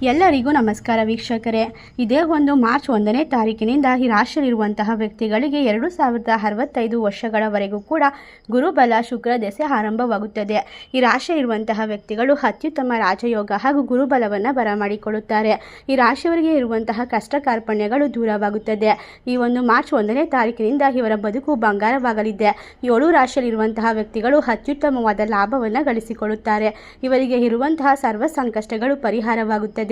ಎಲ್ಲರಿಗೂ ನಮಸ್ಕಾರ ವೀಕ್ಷಕರೇ. ಇದೇ ಒಂದು ಮಾರ್ಚ್ ಒಂದನೇ ತಾರೀಕಿನಿಂದ ಈ ರಾಶಿಯಲ್ಲಿರುವಂತಹ ವ್ಯಕ್ತಿಗಳಿಗೆ ಎರಡು ಸಾವಿರದ ಅರವತ್ತೈದು ವರ್ಷಗಳವರೆಗೂ ಕೂಡ ಗುರುಬಲ ಶುಕ್ರ ದೆಸೆ ಆರಂಭವಾಗುತ್ತದೆ. ಈ ರಾಶಿಯಲ್ಲಿರುವಂತಹ ವ್ಯಕ್ತಿಗಳು ಅತ್ಯುತ್ತಮ ರಾಜಯೋಗ ಹಾಗೂ ಗುರುಬಲವನ್ನು ಬರಮಾಡಿಕೊಳ್ಳುತ್ತಾರೆ. ಈ ರಾಶಿಯವರಿಗೆ ಇರುವಂತಹ ಕಷ್ಟ ಕಾರ್ಪಣ್ಯಗಳು ದೂರವಾಗುತ್ತದೆ. ಈ ಒಂದು ಮಾರ್ಚ್ ಒಂದನೇ ತಾರೀಕಿನಿಂದ ಇವರ ಬದುಕು ಬಂಗಾರವಾಗಲಿದೆ. ಏಳು ರಾಶಿಯಲ್ಲಿರುವಂತಹ ವ್ಯಕ್ತಿಗಳು ಅತ್ಯುತ್ತಮವಾದ ಲಾಭವನ್ನು ಗಳಿಸಿಕೊಳ್ಳುತ್ತಾರೆ. ಇವರಿಗೆ ಇರುವಂತಹ ಸರ್ವ ಸಂಕಷ್ಟಗಳು ಪರಿಹಾರವಾಗುತ್ತದೆ.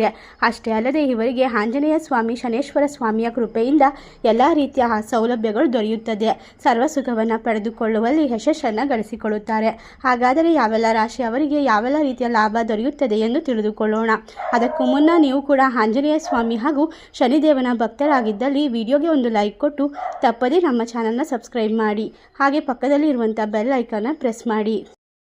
ಅಷ್ಟೇ ಅಲ್ಲದೆ ಇವರಿಗೆ ಆಂಜನೇಯ ಸ್ವಾಮಿ, ಶನೇಶ್ವರ ಸ್ವಾಮಿಯ ಕೃಪೆಯಿಂದ ಎಲ್ಲ ರೀತಿಯ ಸೌಲಭ್ಯಗಳು ದೊರೆಯುತ್ತದೆ. ಸರ್ವ ಸುಖವನ್ನು ಪಡೆದುಕೊಳ್ಳುವಲ್ಲಿ ಯಶಸ್ಸನ್ನು ಗಳಿಸಿಕೊಳ್ಳುತ್ತಾರೆ. ಹಾಗಾದರೆ ಯಾವೆಲ್ಲ ರಾಶಿ ಅವರಿಗೆ ಯಾವೆಲ್ಲ ರೀತಿಯ ಲಾಭ ದೊರೆಯುತ್ತದೆ ಎಂದು ತಿಳಿದುಕೊಳ್ಳೋಣ. ಅದಕ್ಕೂ ಮುನ್ನ ನೀವು ಕೂಡ ಆಂಜನೇಯ ಸ್ವಾಮಿ ಹಾಗೂ ಶನಿದೇವನ ಭಕ್ತರಾಗಿದ್ದಲ್ಲಿ ವಿಡಿಯೋಗೆ ಒಂದು ಲೈಕ್ ಕೊಟ್ಟು ತಪ್ಪದೇ ನಮ್ಮ ಚಾನಲ್ನ ಸಬ್ಸ್ಕ್ರೈಬ್ ಮಾಡಿ. ಹಾಗೆ ಪಕ್ಕದಲ್ಲಿ ಇರುವಂಥ ಬೆಲ್ ಐಕನ್ನ ಪ್ರೆಸ್ ಮಾಡಿ.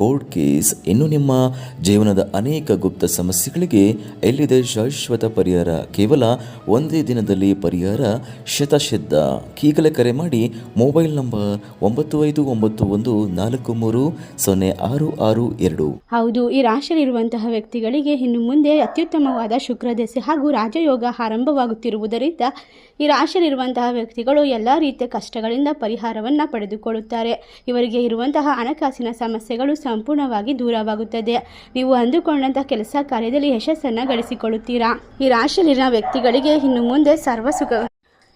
ಕೋರ್ಟ್ ಕೇಸ್ ಇನ್ನು ನಿಮ್ಮ ಜೀವನದ ಅನೇಕ ಗುಪ್ತ ಸಮಸ್ಯೆಗಳಿಗೆ ಎಲ್ಲಿದೆ ಶಾಶ್ವತ ಪರಿಹಾರ? ಕೇವಲ ಒಂದೇ ದಿನದಲ್ಲಿ ಪರಿಹಾರ? ಶತಸಿದ್ಧ ಈಗಲೇ ಕರೆ ಮಾಡಿ ಮೊಬೈಲ್ ನಂಬರ್ ಒಂಬತ್ತು ಐದು ಒಂಬತ್ತು ಒಂದು ನಾಲ್ಕು ಮೂರು ಸೊನ್ನೆ ಆರು ಆರು ಎರಡು. ಹೌದು, ಈ ರಾಶಿಯಲ್ಲಿರುವಂತಹ ವ್ಯಕ್ತಿಗಳಿಗೆ ಇನ್ನು ಮುಂದೆ ಅತ್ಯುತ್ತಮವಾದ ಶುಕ್ರದೆಸೆ ಹಾಗೂ ರಾಜಯೋಗ ಆರಂಭವಾಗುತ್ತಿರುವುದರಿಂದ ಈ ರಾಶಿಯಲ್ಲಿರುವಂತಹ ವ್ಯಕ್ತಿಗಳು ಎಲ್ಲ ರೀತಿಯ ಕಷ್ಟಗಳಿಂದ ಪರಿಹಾರವನ್ನು ಪಡೆದುಕೊಳ್ಳುತ್ತಾರೆ. ಇವರಿಗೆ ಇರುವಂತಹ ಹಣಕಾಸಿನ ಸಮಸ್ಯೆಗಳು ಸಂಪೂರ್ಣವಾಗಿ ದೂರವಾಗುತ್ತದೆ. ನೀವು ಅಂದುಕೊಂಡಂತಹ ಕೆಲಸ ಕಾರ್ಯದಲ್ಲಿ ಯಶಸ್ಸನ್ನು ಗಳಿಸಿಕೊಳ್ಳುತ್ತೀರಾ? ಈ ರಾಶಿಯಲ್ಲಿರುವ ವ್ಯಕ್ತಿಗಳಿಗೆ ಇನ್ನು ಮುಂದೆ ಸರ್ವ ಸುಖ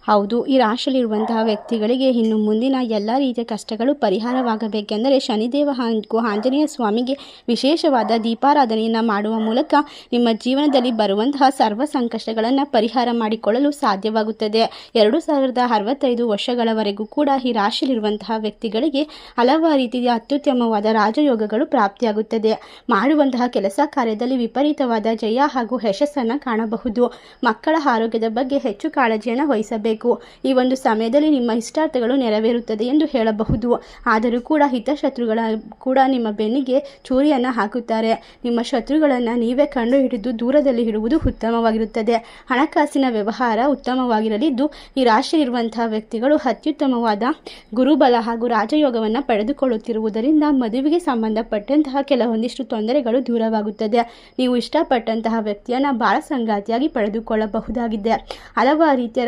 ಹೌದು, ಈ ರಾಶಿಯಲ್ಲಿರುವಂತಹ ವ್ಯಕ್ತಿಗಳಿಗೆ ಇನ್ನು ಮುಂದಿನ ಎಲ್ಲ ರೀತಿಯ ಕಷ್ಟಗಳು ಪರಿಹಾರವಾಗಬೇಕೆಂದರೆ ಶನಿದೇವ ಹಾಗೂ ಆಂಜನೇಯ ಸ್ವಾಮಿಗೆ ವಿಶೇಷವಾದ ದೀಪಾರಾಧನೆಯನ್ನು ಮಾಡುವ ಮೂಲಕ ನಿಮ್ಮ ಜೀವನದಲ್ಲಿ ಬರುವಂತಹ ಸರ್ವ ಸಂಕಷ್ಟಗಳನ್ನು ಪರಿಹಾರ ಮಾಡಿಕೊಳ್ಳಲು ಸಾಧ್ಯವಾಗುತ್ತದೆ. ಎರಡು ಸಾವಿರದ ಅರವತ್ತೈದು ವರ್ಷಗಳವರೆಗೂ ಕೂಡ ಈ ರಾಶಿಯಲ್ಲಿರುವಂತಹ ವ್ಯಕ್ತಿಗಳಿಗೆ ಹಲವಾರು ರೀತಿಯ ಅತ್ಯುತ್ತಮವಾದ ರಾಜಯೋಗಗಳು ಪ್ರಾಪ್ತಿಯಾಗುತ್ತದೆ. ಮಾಡುವಂತಹ ಕೆಲಸ ಕಾರ್ಯದಲ್ಲಿ ವಿಪರೀತವಾದ ಜಯ ಹಾಗೂ ಯಶಸ್ಸನ್ನು ಕಾಣಬಹುದು. ಮಕ್ಕಳ ಆರೋಗ್ಯದ ಬಗ್ಗೆ ಹೆಚ್ಚು ಕಾಳಜಿಯನ್ನು ವಹಿಸಬೇಕು. ಈ ಒಂದು ಸಮಯದಲ್ಲಿ ನಿಮ್ಮ ಇಷ್ಟಾರ್ಥಗಳು ನೆರವೇರುತ್ತದೆ ಎಂದು ಹೇಳಬಹುದು. ಆದರೂ ಕೂಡ ಹಿತಶತ್ರುಗಳ ಕೂಡ ನಿಮ್ಮ ಬೆನ್ನಿಗೆ ಚೂರಿಯನ್ನು ಹಾಕುತ್ತಾರೆ. ನಿಮ್ಮ ಶತ್ರುಗಳನ್ನು ನೀವೇ ಕಂಡು ಹಿಡಿದು ದೂರದಲ್ಲಿ ಇಡುವುದು ಉತ್ತಮವಾಗಿರುತ್ತದೆ. ಹಣಕಾಸಿನ ವ್ಯವಹಾರ ಉತ್ತಮವಾಗಿರಲಿದ್ದು ಈ ರಾಶಿಯಲ್ಲಿರುವಂತಹ ವ್ಯಕ್ತಿಗಳು ಅತ್ಯುತ್ತಮವಾದ ಗುರುಬಲ ಹಾಗೂ ರಾಜಯೋಗವನ್ನು ಪಡೆದುಕೊಳ್ಳುತ್ತಿರುವುದರಿಂದ ಮದುವೆಗೆ ಸಂಬಂಧಪಟ್ಟಂತಹ ಕೆಲವೊಂದಿಷ್ಟು ತೊಂದರೆಗಳು ದೂರವಾಗುತ್ತದೆ. ನೀವು ಇಷ್ಟಪಟ್ಟಂತಹ ವ್ಯಕ್ತಿಯನ್ನು ಬಾಳ ಸಂಗಾತಿಯಾಗಿ ಪಡೆದುಕೊಳ್ಳಬಹುದಾಗಿದೆ. ಹಲವಾರು ರೀತಿಯ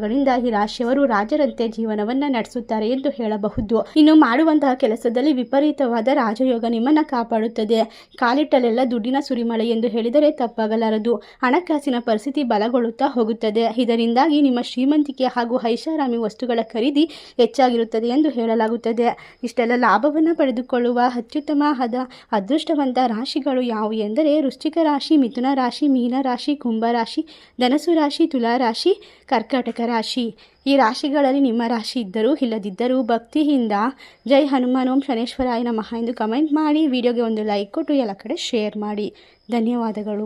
ರಾಜಯೋಗಗಳಿಂದ ಈ ರಾಶಿಯವರು ರಾಜರಂತೆ ಜೀವನವನ್ನ ನಡೆಸುತ್ತಾರೆ ಎಂದು ಹೇಳಬಹುದು. ಇನ್ನು ಮಾಡುವಂತಹ ಕೆಲಸದಲ್ಲಿ ವಿಪರೀತವಾದ ರಾಜಯೋಗ ನಿಮ್ಮನ್ನ ಕಾಪಾಡುತ್ತದೆ. ಕಾಲಿಟ್ಟಲೆಲ್ಲ ದುಡ್ಡಿನ ಸುರಿಮಳೆ ಎಂದು ಹೇಳಿದರೆ ತಪ್ಪಾಗಲಾರದು. ಹಣಕಾಸಿನ ಪರಿಸ್ಥಿತಿ ಬಲಗೊಳ್ಳುತ್ತಾ ಹೋಗುತ್ತದೆ. ಇದರಿಂದಾಗಿ ನಿಮ್ಮ ಶ್ರೀಮಂತಿಕೆ ಹಾಗೂ ಐಷಾರಾಮಿ ವಸ್ತುಗಳ ಖರೀದಿ ಹೆಚ್ಚಾಗಿರುತ್ತದೆ ಎಂದು ಹೇಳಲಾಗುತ್ತದೆ. ಇಷ್ಟೆಲ್ಲ ಲಾಭವನ್ನು ಪಡೆದುಕೊಳ್ಳುವ ಅತ್ಯುತ್ತಮ ಆದ ಅದೃಷ್ಟವಂತ ರಾಶಿಗಳು ಯಾವುವು ಎಂದರೆ ವೃಶ್ಚಿಕ ರಾಶಿ, ಮಿಥುನ ರಾಶಿ, ಮೀನ ರಾಶಿ, ಕುಂಭ ರಾಶಿ, ಧನಸು ರಾಶಿ, ತುಲಾ ರಾಶಿ, ಕರ್ಕಾಟಕ ರಾಶಿ. ಈ ರಾಶಿಗಳಲ್ಲಿ ನಿಮ್ಮ ರಾಶಿ ಇದ್ದರೂ ಇಲ್ಲದಿದ್ದರೂ ಭಕ್ತಿಯಿಂದ ಜೈ ಹನುಮಾನ್, ಓಂ ಶನೇಶ್ವರಾಯ ನಮಃ ಎಂದು ಕಮೆಂಟ್ ಮಾಡಿ. ವಿಡಿಯೋಗೆ ಒಂದು ಲೈಕ್ ಕೊಟ್ಟು ಎಲ್ಲ ಕಡೆ ಶೇರ್ ಮಾಡಿ. ಧನ್ಯವಾದಗಳು.